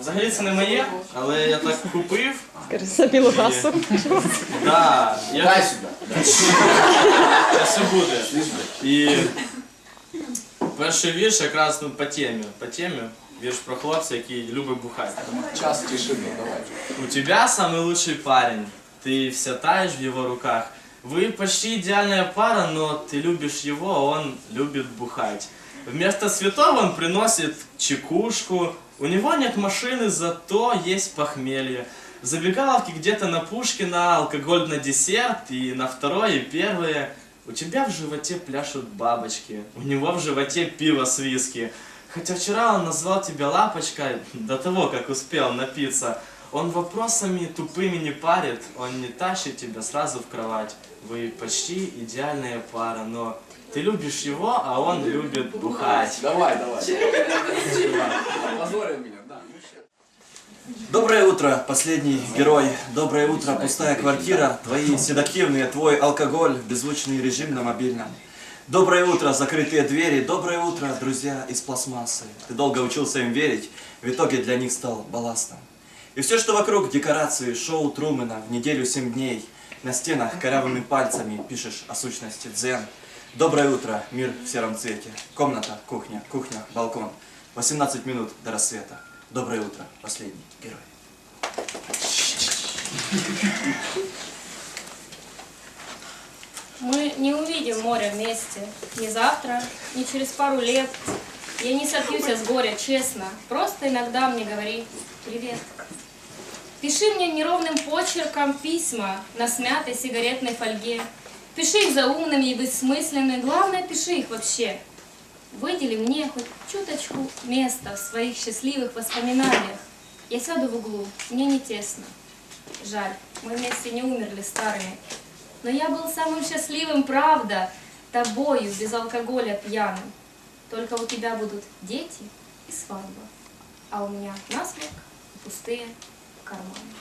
Взагалі це не моє, але я так купив. Скажи, за білу гасу. Да, я Дай сюди. Це все буде. І перший вірш якраз ну, по темі. По темі. Вірш про хлопця, який любить бухати. Час тишини, давай. У тебя самый лучший парень. Ты вся таешь в его руках. Вы почти идеальная пара, но ты любишь его, а он любит бухать. Вместо цветов он приносит чекушку. У него нет машины, зато есть похмелье. В забегаловке где-то на Пушкина алкоголь на десерт и на второе и первое. У тебя в животе пляшут бабочки, у него в животе пиво с виски. Хотя вчера он назвал тебя лапочкой до того, как успел напиться. Он вопросами тупыми не парит, он не тащит тебя сразу в кровать. Вы почти идеальная пара, но ты любишь его, а он любит бухать. Давай, давай. Позорил меня, да. Доброе утро, последний герой. Доброе утро, пустая квартира. Твои седативные, твой алкоголь, беззвучный режим на мобильном. Доброе утро, закрытые двери. Доброе утро, друзья из пластмассы. Ты долго учился им верить, в итоге для них стал балластом. И все, что вокруг декорации, шоу Трумэна в неделю семь дней. На стенах корявыми пальцами пишешь о сущности дзен. Доброе утро, мир в сером цвете. Комната, кухня, кухня, балкон. 18 минут до рассвета. Доброе утро, последний герой. Мы не увидим море вместе ни завтра, ни через пару лет. Я не сопьюсь с горя, честно. Просто иногда мне говори «Привет». Пиши мне неровным почерком письма на смятой сигаретной фольге. Пиши их заумными и бессмысленными, главное, пиши их вообще. Выдели мне хоть чуточку места в своих счастливых воспоминаниях. Я сяду в углу, мне не тесно. Жаль, мы вместе не умерли старыми. Но я был самым счастливым, правда, тобою, без алкоголя пьяным. Только у тебя будут дети и свадьба, а у меня насморк пустые карманы.